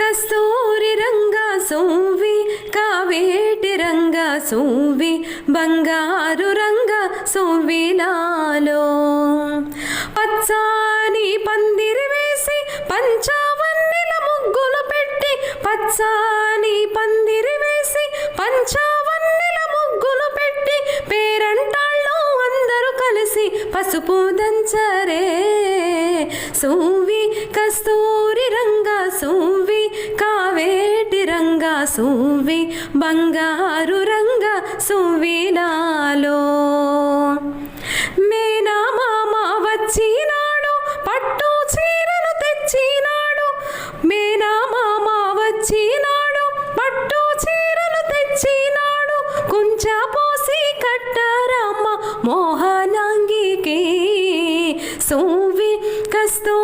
కస్తూరి రంగా సోవి కావేటి రంగా సోవి బంగారు రంగా సోవిలాలో పచ్చాని పందిరి వేసి పంచావన్నెల ముగ్గులు పెట్టి పచ్చాని పందిరి వేసి పంచావన్నెల ముగ్గులు పెట్టి పేరంటాళ్ళు అందరూ కలిసి పసుపు దంచరే. సోవి కస్తూరి సువ్వి బంగారు రంగ సువ్వినాలో మేనా మామ వచ్చినాడు పట్టు చీరను తెచ్చినాడు. మేనా మామ వచ్చినాడు పట్టు చీరను తెచ్చినాడు. కొంచెం పోసి కట్టారమ్మ మోహనాంగికి. సువ్వి కస్తూ